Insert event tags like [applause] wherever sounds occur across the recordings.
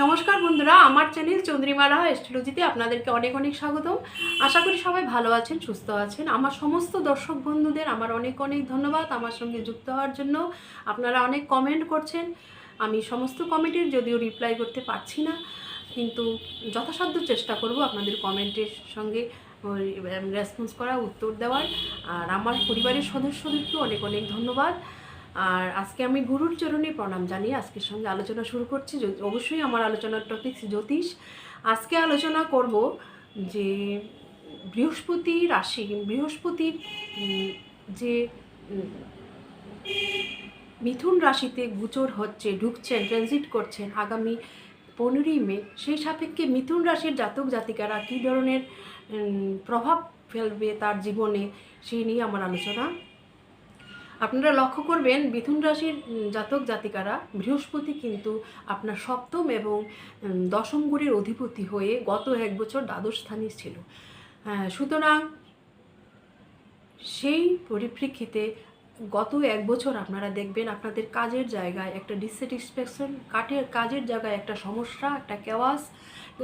নমস্কার বন্ধুরা, আমার চ্যানেল চন্দ্রিমারা এস্ট্রোলজিতে আপনাদেরকে অনেক অনেক স্বাগতম। আশা করি সবাই ভালো আছেন, সুস্থ আছেন। আমার সমস্ত দর্শক বন্ধুদের আমার অনেক অনেক ধন্যবাদ আমার সঙ্গে যুক্ত হওয়ার জন্য। আপনারা অনেক কমেন্ট করছেন, আমি সমস্ত কমেন্টের যদিও রিপ্লাই করতে পারছি না, কিন্তু যথাসাধ্য চেষ্টা করব আপনাদের কমেন্টের সঙ্গে রেসপন্স করা উত্তর দেওয়ার। আর আমার পরিবারের সদস্যদেরকেও অনেক অনেক ধন্যবাদ। আর আজকে আমি গুরুর চরণে প্রণাম জানিয়ে আজকের সঙ্গে আলোচনা শুরু করছি। অবশ্যই আমার আলোচনার টপিক জ্যোতিষ। আজকে আলোচনা করব যে বৃহস্পতি রাশি বৃহস্পতির যে মিথুন রাশিতে গোচর হচ্ছে, ঢুকছেন ট্রানজিট করছেন আগামী পনেরোই মে। সেই সাপেক্ষে মিথুন রাশির জাতক জাতিকারা কী ধরনের প্রভাব ফেলবে তার জীবনে সেই নিয়ে আমার আলোচনা আপনারা লক্ষ্য করবেন মিথুন রাশির জাতক জাতিকারা বৃহস্পতি কিন্তু আপনার সপ্তম এবং দশম গুণের অধিপতি হয়ে গত এক বছর দ্বাদশ স্থানে ছিল। আহ, সুতরাং সেই পরিপ্রেক্ষিতে গত এক বছর আপনারা দেখবেন আপনাদের কাজের জায়গায় একটা ডিসস্যাটিসফ্যাকশন কাঠের, কাজের জায়গায় একটা সমস্যা, একটা কেওয়াস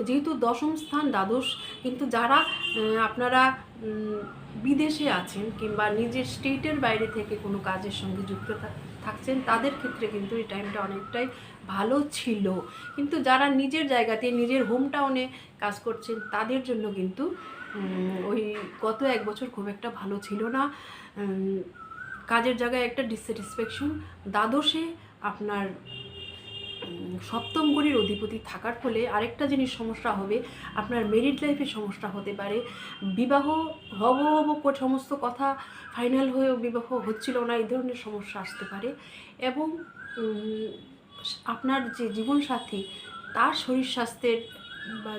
যেহেতু দশম স্থান দ্বাদশ, কিন্তু যারা আপনারা বিদেশে আছেন কিংবা নিজের স্টেটের বাইরে থেকে কোনো কাজের সঙ্গে যুক্ত থাকছেন, তাদের ক্ষেত্রে কিন্তু এই টাইমটা অনেকটাই ভালো ছিল। কিন্তু যারা নিজের জায়গাতে, নিজের হোম টাউনে কাজ করছেন, তাদের জন্য কিন্তু ওই গত এক বছর খুব একটা ভালো ছিল না। কাজের জায়গায় একটা ডিসস্যাটিসফ্যাকশন দ্বাদশে আপনার সপ্তম গড়ির অধিপতি থাকার ফলে আরেকটা জিনিস সমস্যা হবে, আপনার মেরিড লাইফে সমস্যা হতে পারে। বিবাহ, হব হব সমস্ত কথা ফাইনাল হয়েও বিবাহ হচ্ছিল না, এই ধরনের সমস্যা আসতে পারে। এবং আপনার যে জীবনসাথী, তার শরীর স্বাস্থ্যের বা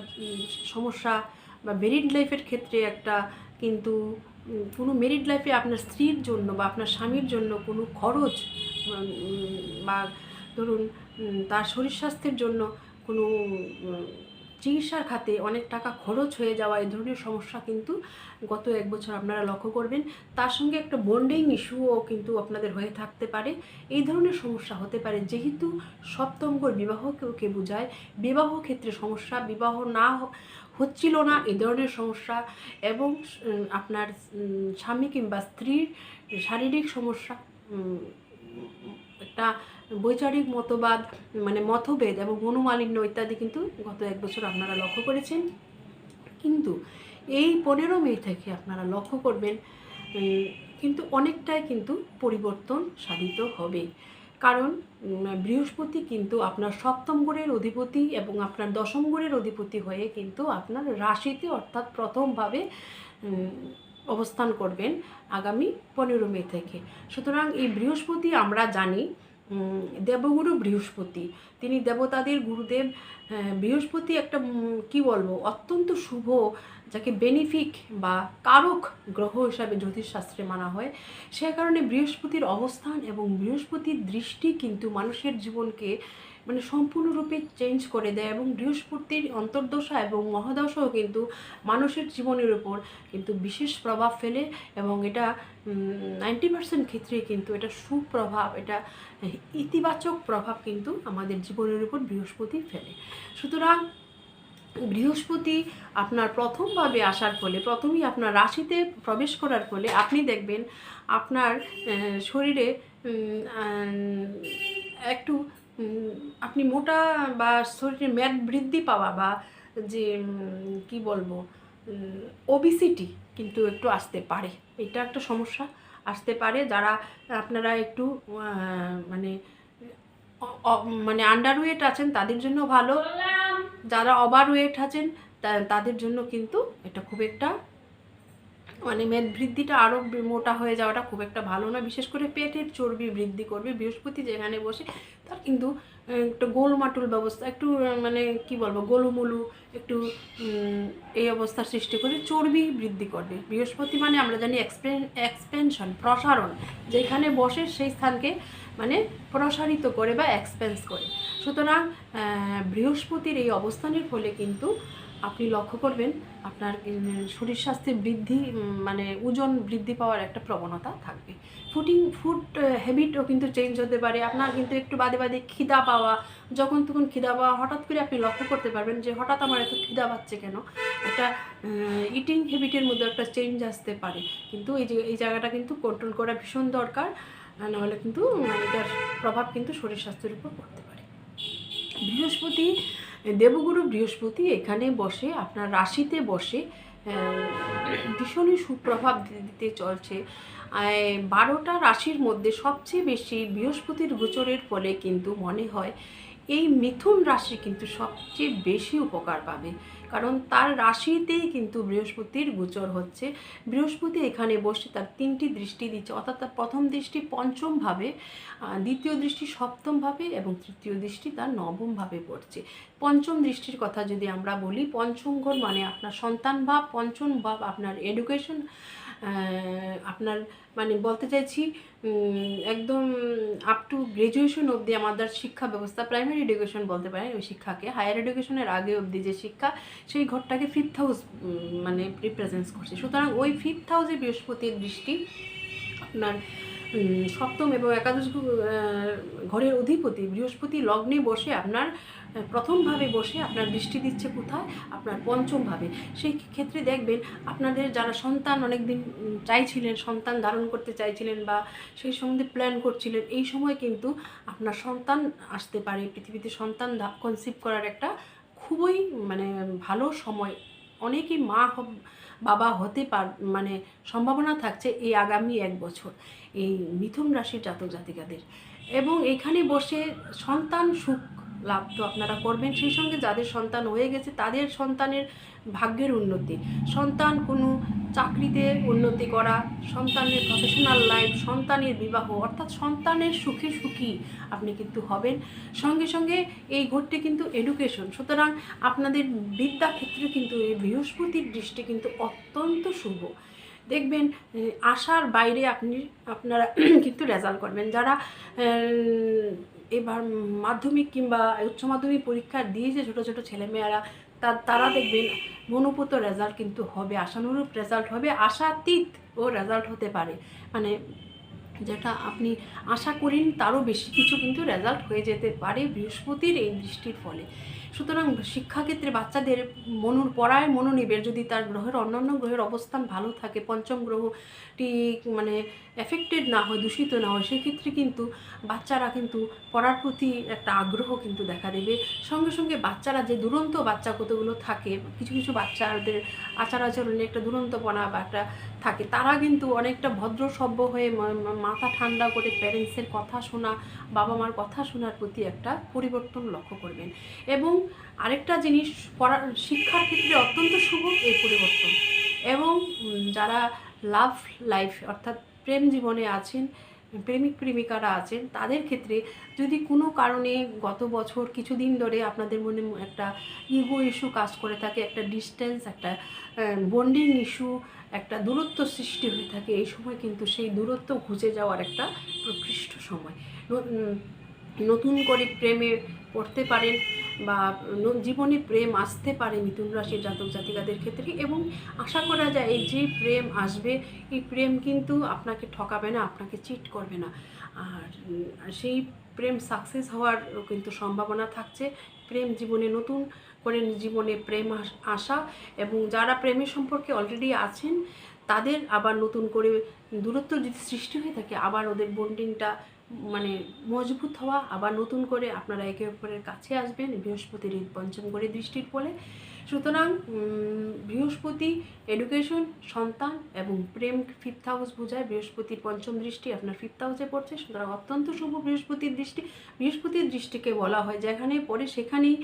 সমস্যা বা মেরিড লাইফের ক্ষেত্রে একটা কিন্তু কোনো মেরিড লাইফে আপনার স্ত্রীর জন্য বা আপনার স্বামীর জন্য কোনো খরচ বা ধরুন তার শরীর স্বাস্থ্যের জন্য কোনো চিকিৎসার খাতে অনেক টাকা খরচ হয়ে যাওয়া এই ধরনের সমস্যা কিন্তু গত এক বছর আপনারা লক্ষ্য করবেন। তার সঙ্গে একটা বন্ডিং ইস্যুও কিন্তু আপনাদের হয়ে থাকতে পারে। এই ধরনের সমস্যা হতে পারে। যেহেতু সপ্তমগর বিবাহকে বোঝায়, বিবাহ ক্ষেত্রে সমস্যা, বিবাহ না হচ্ছিল না, এ ধরনের সমস্যা এবং আপনার স্বামী কিংবা স্ত্রীর শারীরিক সমস্যা একটা বৈচারিক মতবাদ মানে মতভেদ এবং মনোমালিন্য ইত্যাদি কিন্তু গত এক বছর আপনারা লক্ষ্য করেছেন। কিন্তু এই পনেরো মে থেকে আপনারা লক্ষ্য করবেন কিন্তু অনেকটাই কিন্তু পরিবর্তন সাধিত হবে। কারণ বৃহস্পতি কিন্তু আপনার সপ্তম গড়ের অধিপতি এবং আপনার দশম গড়ের অধিপতি হয়ে কিন্তু আপনার রাশিতে অর্থাৎ প্রথমভাবে অবস্থান করবেন আগামী পনেরো মে থেকে। সুতরাং এই বৃহস্পতি আমরা জানি দেবগুরু বৃহস্পতি। তিনি দেবতাদের গুরুদেব। বৃহস্পতি একটা কি বলব, অত্যন্ত শুভ, যাকে বেনিফিক বা কারক গ্রহ হিসাবে জ্যোতিষশাস্ত্রে মানা হয়। সে কারণে বৃহস্পতির অবস্থান এবং বৃহস্পতির দৃষ্টি কিন্তু মানুষের জীবনকে মানে সম্পূর্ণরূপে চেঞ্জ করে দেয় এবং বৃহস্পতির অন্তর্দশা এবং মহাদশাও কিন্তু মানুষের জীবনের উপর কিন্তু বিশেষ প্রভাব ফেলে এবং এটা নাইনটি পার্সেন্ট ক্ষেত্রে কিন্তু এটা সুপ্রভাব, এটা ইতিবাচক প্রভাব কিন্তু আমাদের জীবনের উপর বৃহস্পতি ফেলে। সুতরাং বৃহস্পতি আপনার প্রথমভাবে আসার ফলে, প্রথমেই আপনার রাশিতে প্রবেশ করার ফলে আপনি দেখবেন আপনার শরীরে একটু আপনি মোটা বা শরীরে ম্যাদ বৃদ্ধি পাওয়া বা যে কি বলব ওবিসিটি কিন্তু একটু আসতে পারে। এটা একটা সমস্যা। আসতে পারে যারা আপনারা একটু মানে মানে আন্ডারওয়েট আছেন তাদের জন্য ভালো। যারা ওভার ওয়েট আছেন তাদের জন্য কিন্তু এটা খুব একটা মানে মেদ বৃদ্ধিটা আরও মোটা হয়ে যাওয়াটা খুব একটা ভালো না। বিশেষ করে পেটের চর্বি বৃদ্ধি করবে। বৃহস্পতি যেখানে বসে, তার কিন্তু একটু গোলমাটুল ব্যবস্থা, একটু মানে কি বলব, গোলুমুলু, একটু এই অবস্থার সৃষ্টি করে চর্বি বৃদ্ধি করবে। বৃহস্পতি মানে আমরা জানি এক্সপেন এক্সপেনশন প্রসারণ। যেখানে বসে সেই স্থানকে মানে প্রসারিত করে বা এক্সপেন্স করে। সুতরাং বৃহস্পতির এই অবস্থানের ফলে কিন্তু আপনি লক্ষ্য করবেন আপনার শরীর স্বাস্থ্যের বৃদ্ধি মানে ওজন বৃদ্ধি পাওয়ার একটা প্রবণতা থাকবে। ফুডিং ফুড হ্যাবিটও কিন্তু চেঞ্জ হতে পারে। আপনার কিন্তু একটু বাদে বাদে খিদা পাওয়া, যখন তখন খিদা পাওয়া, হঠাৎ করে আপনি লক্ষ্য করতে পারবেন যে হঠাৎ আমার এত খিদা পাচ্ছে কেন? একটা ইটিং হ্যাবিটের মধ্যে একটা চেঞ্জ আসতে পারে। কিন্তু এই যে, এই জায়গাটা কিন্তু কন্ট্রোল করা ভীষণ দরকার। নাহলে কিন্তু মানে এটার প্রভাব কিন্তু শরীর স্বাস্থ্যের উপর পড়তে পারে। বৃহস্পতি দেবগুরু বৃহস্পতি এখানে বসে, আপনার রাশিতে বসে ভীষণই সুপ্রভাব দিতে চলছে। বারোটা রাশির মধ্যে সবচেয়ে বেশি বৃহস্পতির গোচরের ফলে কিন্তু মনে হয়, এই মিথুন রাশি কিন্তু সবচেয়ে বেশি উপকার পাবে। কারণ তার রাশিতেই কিন্তু বৃহস্পতির গোচর হচ্ছে। বৃহস্পতি এখানে বসে তার তিনটি দৃষ্টি দিচ্ছে, অর্থাৎ তার প্রথম দৃষ্টি পঞ্চমভাবে দ্বিতীয় দৃষ্টি সপ্তমভাবে এবং তৃতীয় দৃষ্টি তার নবমভাবে পড়ছে। পঞ্চম দৃষ্টির কথা যদি আমরা বলি, পঞ্চম ঘর মানে আপনার সন্তান ভাব, পঞ্চম ভাব আপনার এডুকেশন আপনার মানে বলতে চাইছি একদম আপ টু গ্রাজুয়েশন অবধি আমাদের শিক্ষা ব্যবস্থা প্রাইমারি এডুকেশন বলতে পারেন ওই শিক্ষাকে হায়ার এডুকেশনের আগে অবধি যে শিক্ষা, সেই ঘরটাকে ফিফথ হাউস মানে রিপ্রেজেন্ট করছে। সুতরাং ওই ফিফথ হাউসে বৃহস্পতির দৃষ্টি আপনার সপ্তম এবং একাদশ ঘরের অধিপতি বৃহস্পতি লগ্নে বসে আপনার প্রথমভাবে বসে আপনার দৃষ্টি দিচ্ছে কোথায়? আপনার পঞ্চমভাবে। সেই ক্ষেত্রে দেখবেন আপনাদের যারা সন্তান অনেকদিন উম, চাইছিলেন সন্তান ধারণ করতে চাইছিলেন বা সেই সম্বন্ধে প্ল্যান করছিলেন এই সময় কিন্তু আপনার সন্তান আসতে পারে। পৃথিবীতে সন্তান কনসিভ করার একটা খুবই মানে ভালো সময়। অনেকেই মা বাবা হতে পার মানে সম্ভাবনা থাকছে এই আগামী এক বছর এই মিথুন রাশির জাতক জাতিকাদের এবং এখানে বসে সন্তান সুখ লাভ তো আপনারা করবেন। সেই সঙ্গে যাদের সন্তান হয়ে গেছে, তাদের সন্তানের ভাগ্যের উন্নতি। সন্তান কোনো চাকরিতে উন্নতি করা, সন্তানের প্রফেশনাল লাইফ সন্তানের বিবাহ, অর্থাৎ সন্তানের সুখে সুখী আপনি কিন্তু হবেন। সঙ্গে সঙ্গে এই ঘরটি কিন্তু এডুকেশন সুতরাং আপনাদের বিদ্যা ক্ষেত্রে কিন্তু এই বৃহস্পতির দৃষ্টি কিন্তু অত্যন্ত শুভ। দেখবেন আশার বাইরে আপনি, আপনারা [clears throat] কিন্তু রেজাল্ট করবেন। যারা এবার মাধ্যমিক কিংবা উচ্চ মাধ্যমিক পরীক্ষা দিয়েছে ছোটো ছোটো ছেলেমেয়েরা, তা তারা দেখবেন মনোপুত রেজাল্ট কিন্তু হবে, আশানুরূপ রেজাল্ট হবে, আশাতীত ও রেজাল্ট হতে পারে। মানে যেটা আপনি আশা করেন তারও বেশি কিছু কিন্তু রেজাল্ট হয়ে যেতে পারে বৃহস্পতির এই দৃষ্টির ফলে। সুতরাং শিক্ষাক্ষেত্রে বাচ্চাদের মনুর পড়ায় মনোনিবেশ, যদি তার গ্রহের অন্যান্য গ্রহের অবস্থান ভালো থাকে, পঞ্চম গ্রহটি মানে এফেক্টেড না হয়, দূষিত না হয়, সেক্ষেত্রে কিন্তু বাচ্চারা কিন্তু পড়ার প্রতি একটা আগ্রহ কিন্তু দেখা দেবে। সঙ্গে সঙ্গে বাচ্চারা যে দুরন্ত বাচ্চা কতগুলো থাকে, কিছু কিছু বাচ্চাদের আচার আচরণে একটা দুরন্তপনা বা একটা থাকে। তারা কিন্তু অনেকটা ভদ্র সভ্য হয়ে মাথা ঠান্ডা করে প্যারেন্টসের কথা শোনা, বাবা মার কথা শোনার প্রতি একটা পরিবর্তন লক্ষ্য করবেন। এবং আরেকটা জিনিস, পড়ার শিক্ষার ক্ষেত্রে অত্যন্ত শুভ এই পরিবর্তন। এবং যারা লাভ লাইফ অর্থাৎ প্রেম জীবনে আছেন, প্রেমিক প্রেমিকারা আছেন, তাদের ক্ষেত্রে যদি কোনো কারণে গত বছর কিছুদিন ধরে আপনাদের মনে একটা ইগো ইস্যু কাজ করে থাকে, একটা ডিস্টেন্স একটা বন্ডিং ইস্যু একটা দূরত্ব সৃষ্টি হয়ে থাকে, এই সময় কিন্তু সেই দূরত্ব ঘুচে যাওয়ার একটা প্রকৃষ্ট সময়। নতুন করে প্রেমে পড়তে পারেন বা জীবনে প্রেম আসতে পারে মিথুন রাশির জাতক জাতিকাদের ক্ষেত্রে এবং আশা করা যায় এই যে প্রেম আসবে, এই প্রেম কিন্তু আপনাকে ঠকাবে না, আপনাকে চিট করবে না। আর সেই প্রেম সাকসেস হওয়ার কিন্তু সম্ভাবনা থাকছে। প্রেম জীবনে নতুন করে জীবনে প্রেম আসা এবং যারা প্রেমের সম্পর্কে অলরেডি আছেন, তাদের আবার নতুন করে দূরত্ব যদি সৃষ্টি হয়ে থাকে, আবার ওদের বন্ডিংটা মানে মজবুত হওয়া, আবার নতুন করে আপনারা একে অপরের কাছে আসবেন, বৃহস্পতির পঞ্চম করে দৃষ্টির ফলে সুতরাং বৃহস্পতি এডুকেশন সন্তান এবং প্রেম ফিফথ হাউস বোঝায়। বৃহস্পতির পঞ্চম দৃষ্টি আপনার ফিফথ হাউসে পড়ছে, সুতরাং অত্যন্ত শুভ বৃহস্পতির দৃষ্টি। বৃহস্পতির দৃষ্টিকে বলা হয়, যেখানে পড়ে সেখানেই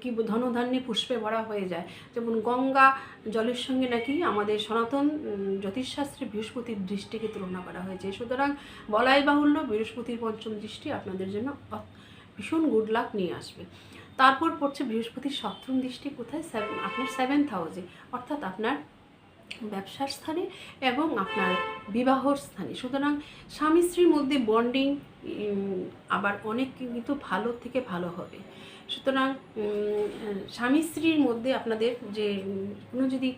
কি ধনধান্যে পুষ্পে ভরা হয়ে যায়। যেমন গঙ্গা জলের সঙ্গে নাকি আমাদের সনাতন জ্যোতিষশাস্ত্রে বৃহস্পতির দৃষ্টিকে তুলনা করা হয়েছে। সুতরাং বলাই বাহুল্য, বৃহস্পতির পঞ্চম দৃষ্টি আপনাদের জন্য ভীষণ গুড লাক নিয়ে আসবে। তারপর পড়ছে বৃহস্পতির সপ্তম দৃষ্টি কোথায়? সেভেন আপনার সেভেন্থ হাউসে অর্থাৎ আপনার ব্যবসার স্থানে এবং আপনার বিবাহর স্থানে। সুতরাং স্বামী স্ত্রীর মধ্যে বন্ডিং আবার অনেক কিন্তু ভালো থেকে ভালো হবে। সুতরাং স্বামী স্ত্রীর মধ্যে আপনাদের যে কোনো যদি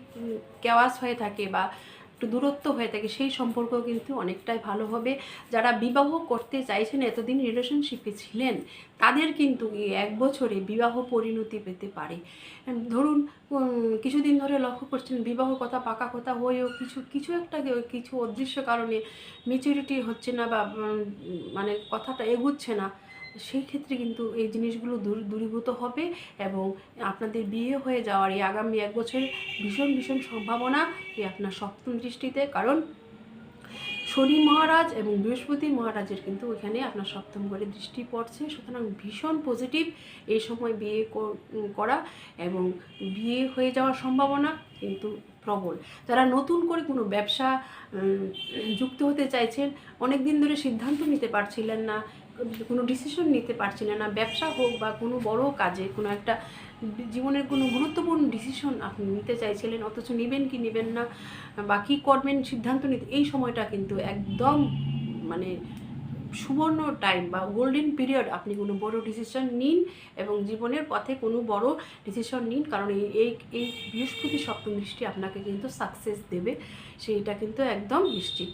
কেওয়াস হয়ে থাকে বা একটু দূরত্ব হয়ে থাকে, সেই সম্পর্ক কিন্তু অনেকটাই ভালো হবে। যারা বিবাহ করতে চাইছেন, এতদিন রিলেশনশিপে ছিলেন, তাদের কিন্তু এক বছরে বিবাহ পরিণতি পেতে পারে। ধরুন কিছুদিন ধরে লক্ষ্য করছেন, বিবাহ কথা পাকা কথা হয়েও কিছু কিছু একটা কিছু অদৃশ্য কারণে মেচুরিটি হচ্ছে না বা মানে কথাটা এগুচ্ছে না। সেই ক্ষেত্রে কিন্তু এই জিনিসগুলো দূর, দূরীভূত হবে এবং আপনাদের বিয়ে হয়ে যাওয়ার এই আগামী এক বছরের ভীষণ ভীষণ সম্ভাবনা এই আপনার সপ্তম দৃষ্টিতে। কারণ শনি মহারাজ এবং বৃহস্পতি মহারাজের কিন্তু এখানে আপনার সপ্তম ঘরে দৃষ্টি পড়ছে। সুতরাং ভীষণ পজিটিভ এই সময় বিয়ে করা এবং বিয়ে হয়ে যাওয়ার সম্ভাবনা কিন্তু প্রবল। যারা নতুন করে কোনো ব্যবসা যুক্ত হতে চাইছেন অনেক দিন ধরে সিদ্ধান্ত নিতে পারছিলেন না কোনো ডিসিশন নিতে পারছিলেন না ব্যবসা হোক বা কোনো বড় কাজে, কোনো একটা জীবনের কোনো গুরুত্বপূর্ণ ডিসিশন আপনি নিতে চাইছিলেন, অথচ নেবেন কি নেবেন না, বা কী করবেন সিদ্ধান্ত নিতে, এই সময়টা কিন্তু একদম মানে সুবর্ণ টাইম বা গোল্ডেন পিরিয়ড আপনি কোনো বড় ডিসিশন নিন এবং জীবনের পথে কোনো বড় ডিসিশন নিন, কারণ এই এই এই বৃহস্পতি সপ্তম দৃষ্টি আপনাকে কিন্তু সাকসেস দেবে, সেইটা কিন্তু একদম নিশ্চিত।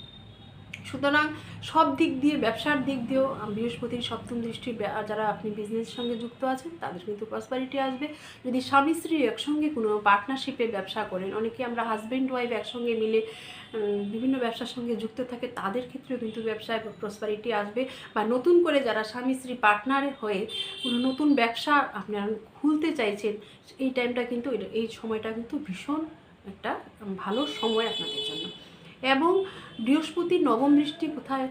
সুতরাং সব দিক দিয়ে, ব্যবসার দিক দিয়েও বৃহস্পতির সপ্তম দৃষ্টি যারা আপনি বিজনেসের সঙ্গে যুক্ত আছেন, তাদের কিন্তু প্রসপারিটি আসবে। যদি স্বামী স্ত্রী একসঙ্গে কোনো পার্টনারশিপে ব্যবসা করেন, অনেকে আমরা হাজব্যান্ড ওয়াইফ একসঙ্গে মিলে বিভিন্ন ব্যবসার সঙ্গে যুক্ত থাকে, তাদের ক্ষেত্রেও কিন্তু ব্যবসায় প্রসপারিটি আসবে। বা নতুন করে যারা স্বামী স্ত্রী পার্টনার হয়ে কোনো নতুন ব্যবসা আপনারা খুলতে চাইছেন, এই টাইমটা কিন্তু, এই সময়টা কিন্তু ভীষণ একটা ভালো সময় আপনাদের জন্য। এবং বৃহস্পতির নবম দৃষ্টি কোথায়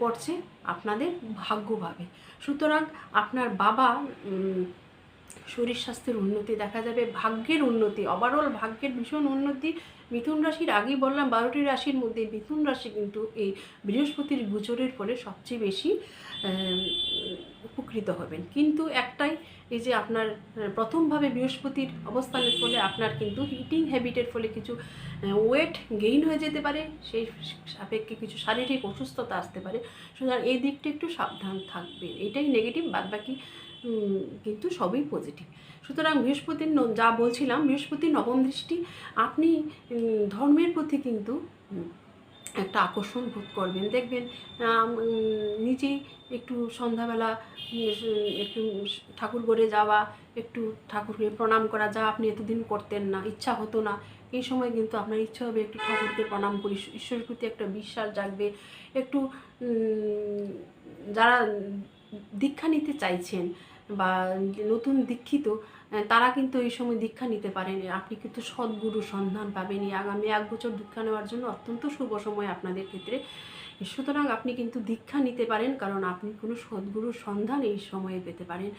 পড়ছে? আপনাদের ভাগ্যভাবে। সুতরাং আপনার বাবা শরীর স্বাস্থ্যের উন্নতি দেখা যাবে, ভাগ্যের উন্নতি ওভারঅল ভাগ্যের ভীষণ উন্নতি। মিথুন রাশির আগেই বললাম, বারোটি রাশির মধ্যে মিথুন রাশি কিন্তু এই বৃহস্পতির গোচরের ফলে সবচেয়ে বেশি উপকৃত হবেন। কিন্তু একটাই, এই যে আপনার প্রথমভাবে বৃহস্পতির অবস্থানের ফলে আপনার কিন্তু হিটিং হ্যাবিটের ফলে কিছু ওয়েট গেইন হয়ে যেতে পারে, সেই সাপেক্ষে কিছু শারীরিক অসুস্থতা আসতে পারে। সুতরাং এই দিকটা একটু সাবধান থাকবেন। এটাই নেগেটিভ বাদবাকি কিন্তু সবই পজিটিভ সুতরাং বৃহস্পতির যা বলছিলাম, বৃহস্পতির নবম দৃষ্টি, আপনি ধর্মের প্রতি কিন্তু একটা আকর্ষণ বোধ করবেন। দেখবেন নিজেই একটু সন্ধ্যাবেলা একটু ঠাকুর ঘরে যাওয়া, একটু ঠাকুরকে প্রণাম করা, যা আপনি এতদিন করতেন না, ইচ্ছা হতো না, এই সময় কিন্তু আপনার ইচ্ছা হবে একটু ঠাকুরকে প্রণাম করি। ঈশ্বরের প্রতি একটা বিশ্বাস জাগবে, একটু যারা দীক্ষা নিতে চাইছেন বা নতুন দীক্ষিত তারা কিন্তু এই সময় দীক্ষা নিতে পারেন। আপনি কিন্তু সদ্গুরু সন্ধান পাবেন। আগামী এক বছর দীক্ষা নেওয়ার জন্য অত্যন্ত শুভ সময় আপনাদের ক্ষেত্রে। সুতরাং আপনি কিন্তু দীক্ষা নিতে পারেন, কারণ আপনি কোনো সদ্গুরুর সন্ধান এই সময়ে পেতে পারেন।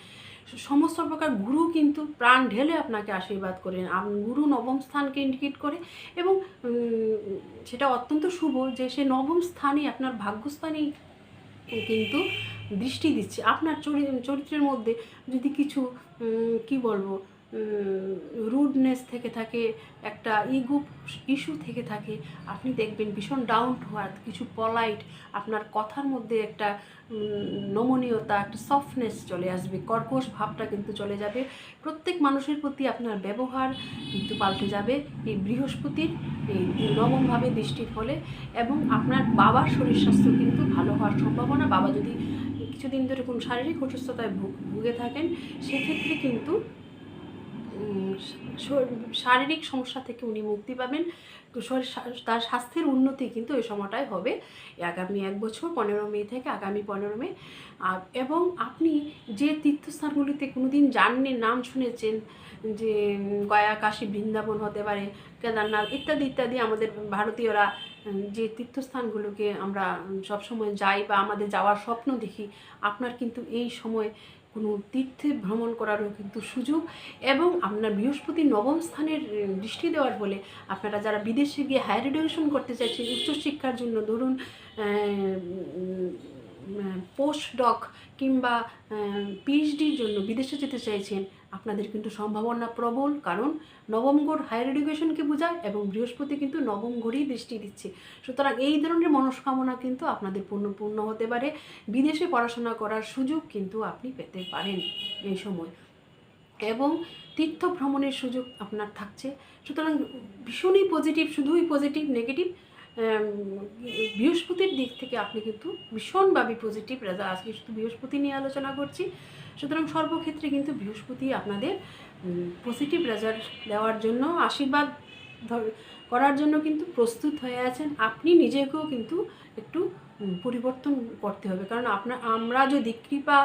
সমস্ত প্রকার গুরু কিন্তু প্রাণ ঢেলে আপনাকে আশীর্বাদ করেন। গুরু নবম স্থানকে ইন্ডিকেট করে এবং সেটা অত্যন্ত শুভ যে সে নবম স্থানই আপনার ভাগ্যস্থানেই কিন্তু দৃষ্টি দিচ্ছে। আপনার চরি- চরিত্রের মধ্যে যদি কিছু কি বলব রুডনেস থেকে থাকে, একটা ইগো ইস্যু থেকে থাকে, আপনি দেখবেন ভীষণ ডাউন টু আর্থ কিছু পলাইট আপনার কথার মধ্যে একটা নমনীয়তা, একটা সফটনেস চলে আসবে, কর্কশ ভাবটা কিন্তু চলে যাবে, প্রত্যেক মানুষের প্রতি আপনার ব্যবহার কিন্তু পাল্টে যাবে, এই বৃহস্পতির এই নবমভাবে দৃষ্টির ফলে, এবং আপনার বাবার শরীর স্বাস্থ্য কিন্তু ভালো হওয়ার সম্ভাবনা, বাবা যদি কিছুদিন ধরে কোনো শারীরিক অসুস্থতায় ভুগে থাকেন, সেক্ষেত্রে কিন্তু শারীরিক সমস্যা থেকে উনি মুক্তি পাবেন। তার স্বাস্থ্যের উন্নতি কিন্তু এই সময়টায় হবে। আগামী এক বছর, পনেরো মে থেকে আগামী পনেরো মে। এবং আপনি যে তীর্থস্থানগুলিতে কোনোদিন যাননি, নাম শুনেছেন যে গয়া, কাশী, বৃন্দাবন হতে পারে, কেদারনাথ ইত্যাদি ইত্যাদি আমাদের ভারতীয়রা যে তীর্থস্থানগুলোকে আমরা সবসময় যাই বা আমাদের যাওয়ার স্বপ্ন দেখি, আপনার কিন্তু এই সময় কোনো তীর্থে ভ্রমণ করারও কিন্তু সুযোগ এবং আপনার বৃহস্পতি নবম স্থানের দৃষ্টি দেওয়ার ফলে আপনারা যারা বিদেশে গিয়ে হায়ার এডুকেশন করতে চাইছেন, উচ্চশিক্ষার জন্য ধরুন পোস্ট ডক কিংবা পিএইচডির জন্য বিদেশে যেতে চাইছেন আপনাদের কিন্তু সম্ভাবনা প্রবল, কারণ নবম ঘর হায়ার এডুকেশনকে বোঝায় এবং বৃহস্পতি কিন্তু নবম ঘরেই দৃষ্টি দিচ্ছে। সুতরাং এই ধরনের মনস্কামনা কিন্তু আপনাদের পূর্ণ পূর্ণ হতে পারে। বিদেশে পড়াশোনা করার সুযোগ কিন্তু আপনি পেতে পারেন এই সময়। এবং তীর্থ ভ্রমণের সুযোগ আপনার থাকছে। সুতরাং ভীষণই পজিটিভ শুধুই পজিটিভ নেগেটিভ বৃহস্পতির দিক থেকে আপনি কিন্তু ভীষণভাবে পজিটিভ রেজাল্ট আজকে শুধু বৃহস্পতি নিয়ে আলোচনা করছি। সুতরাং সর্বক্ষেত্রে কিন্তু বৃহস্পতি আপনাদের পজিটিভ রেজাল্ট দেওয়ার জন্য আশীর্বাদ করার জন্য কিন্তু প্রস্তুত হয়ে আছেন। আপনি নিজেকেও কিন্তু একটু পরিবর্তন করতে হবে। কারণ আপনার আমরা যদি কৃপা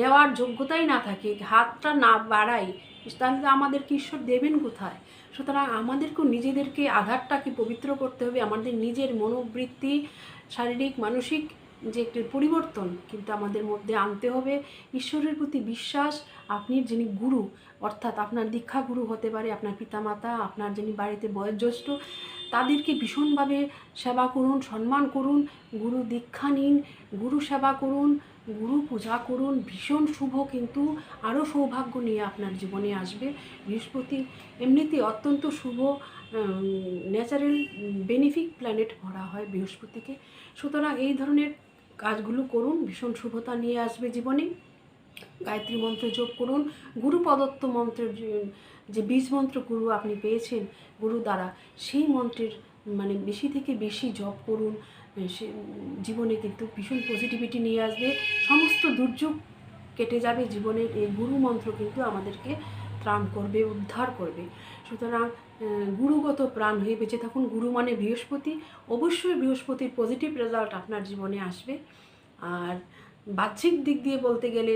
নেওয়ার যোগ্যতাই না থাকে, হাতটা না বাড়াই, তাহলে তো আমাদেরকে ঈশ্বর দেবেন কোথায়? সুতরাং আমাদেরকেও নিজেদেরকে আধারটাকে পবিত্র করতে হবে। আমাদের নিজের মনোবৃত্তি, শারীরিক, মানসিক যে একটি পরিবর্তন কিন্তু আমাদের মধ্যে আনতে হবে। ঈশ্বরের প্রতি বিশ্বাস, আপনি যিনি গুরু, অর্থাৎ আপনার দীক্ষা গুরু হতে পারে, আপনার পিতামাতা, আপনার যিনি বাড়িতে বয়োজ্যেষ্ঠ, তাদেরকে ভীষণভাবে সেবা করুন, সম্মান করুন, গুরু দীক্ষা নিন, গুরু সেবা করুন, গুরু পূজা করুন, ভীষণ শুভ কিন্তু আরও সৌভাগ্য নিয়ে আপনার জীবনে আসবে। বৃহস্পতি এমনিতে অত্যন্ত শুভ ন্যাচারাল বেনিফিক প্ল্যানেট ভরা হয় বৃহস্পতিকে। সুতরাং এই ধরনের কাজগুলো করুন, ভীষণ শুভতা নিয়ে আসবে জীবনে। গায়ত্রী মন্ত্র যোগ করুন। গুরু প্রদত্ত মন্ত্রের যে- বীজ মন্ত্র গুরু আপনি পেয়েছেন গুরু দ্বারা, সেই মন্ত্রের মানে বেশি থেকে বেশি জপ করুন। সে, জীবনে কিন্তু ভীষণ পজিটিভিটি নিয়ে আসবে। সমস্ত দুর্যোগ কেটে যাবে জীবনের। এই গুরু মন্ত্র কিন্তু আমাদেরকে ত্রাণ করবে, উদ্ধার করবে। সুতরাং গুরুগত প্রাণ হয়ে বেঁচে থাকুন। গুরু মানে বৃহস্পতি। অবশ্যই বৃহস্পতির পজিটিভ রেজাল্ট আপনার জীবনে আসবে। আর বাহ্যিক দিক দিয়ে বলতে গেলে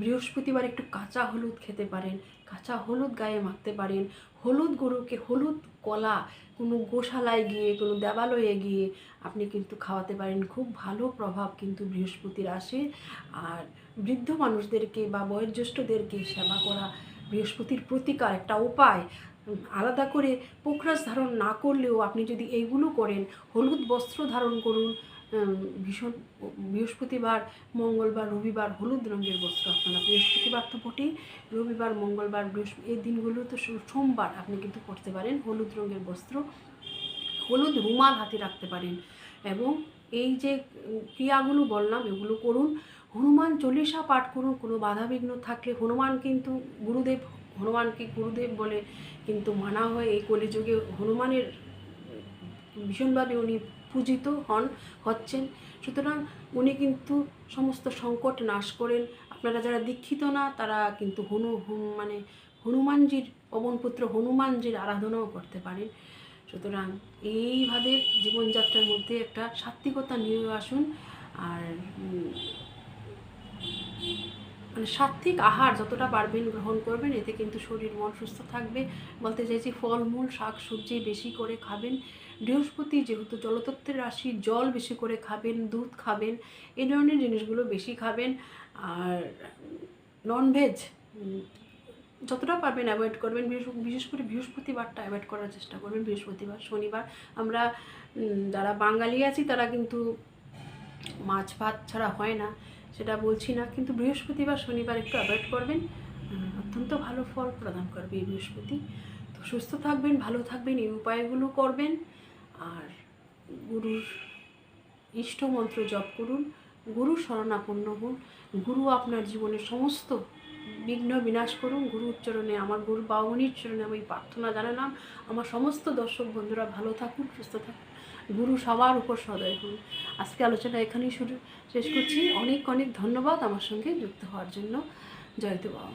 বৃহস্পতিবার একটু কাঁচা হলুদ খেতে পারেন, কাঁচা হলুদ গায়ে মাখতে পারেন। হলুদ গরুকে হলুদ কলা, কোনো গোশালায় গিয়ে, কোনো দেবালয়ে গিয়ে আপনি কিন্তু খাওয়াতে পারেন। খুব ভালো প্রভাব কিন্তু বৃহস্পতির আসে। আর বৃদ্ধ মানুষদেরকে বা বয়োজ্যেষ্ঠদেরকে সেবা করা বৃহস্পতির প্রতিকার একটা উপায়। আলাদা করে পোখরাজ ধারণ না করলেও আপনি যদি এইগুলো করেন, হলুদ বস্ত্র ধারণ করুন ভীষণ বৃহস্পতিবার, মঙ্গলবার, রবিবার হলুদ রঙের বস্ত্র আপনারা বৃহস্পতিবার তো বটেই, রবিবার, মঙ্গলবার বৃহস্পতি এই দিনগুলো তো সোমবার আপনি কিন্তু করতে পারেন হলুদ রঙের বস্ত্র। হলুদ রুমাল হাতে রাখতে পারেন এবং এই যে ক্রিয়াগুলো বললাম, এগুলো করুন। হনুমান চল্লিশা পাঠ করুন, কোনো বাধাবিঘ্ন থাকলে হনুমান কিন্তু গুরুদেব, হনুমানকে গুরুদেব বলে কিন্তু মানা হয় এই কলিযুগে হনুমানের ভীষণভাবে উনি পূজিত হন, হচ্ছেন। সুতরাং উনি কিন্তু সমস্ত সংকট নাশ করেন। আপনারা যারা দীক্ষিত না, তারা কিন্তু হনু মানে হনুমানজির, পবনপুত্র হনুমানজির আরাধনাও করতে পারেন। সুতরাং এইভাবে জীবনযাত্রার মধ্যে একটা সাত্বিকতা নিয়ে আসুন। আর মানে সাত্বিক আহার যতটা পারবেন গ্রহণ করবেন, এতে কিন্তু শরীর মন সুস্থ থাকবে। বলতে চাইছি ফলমূল, শাক সবজি বেশি করে খাবেন। বৃহস্পতি যেহেতু জলতত্ত্বের রাশি, জল বেশি করে খাবেন, দুধ খাবেন এই ধরনের জিনিসগুলো বেশি খাবেন। আর ননভেজ যতটা পারবেন অ্যাভয়েড করবেন। বিশেষ করে বৃহস্পতিবারটা অ্যাভয়েড করার চেষ্টা করবেন, বৃহস্পতিবার, শনিবার। আমরা যারা বাঙালি আছি তারা কিন্তু মাছ ভাত ছাড়া হয় না। সেটা বলছি না, কিন্তু বৃহস্পতিবার শনিবার একটু অ্যাভয়েড করবেন। অত্যন্ত ভালো ফল প্রদান করবে এই বৃহস্পতি। তো সুস্থ থাকবেন, ভালো থাকবেন, এই উপায়গুলো করবেন। আর গুরুর ইষ্ট মন্ত্র জপ করুন, গুরু শরণাপন্ন হন। গুরু আপনার জীবনের সমস্ত বিঘ্ন বিনাশ করুন। গুরু উচ্চারণে, আমার গুরু বাউনির চরণে আমি প্রার্থনা জানালাম। আমার সমস্ত দর্শক বন্ধুরা ভালো থাকুন, সুস্থ থাকুন। গুরু সবার উপর সদয় হন। আজকে আলোচনা এখানেই শুরু, শেষ করছি। অনেক অনেক ধন্যবাদ আমার সঙ্গে যুক্ত হওয়ার জন্য। জয়তু বাবা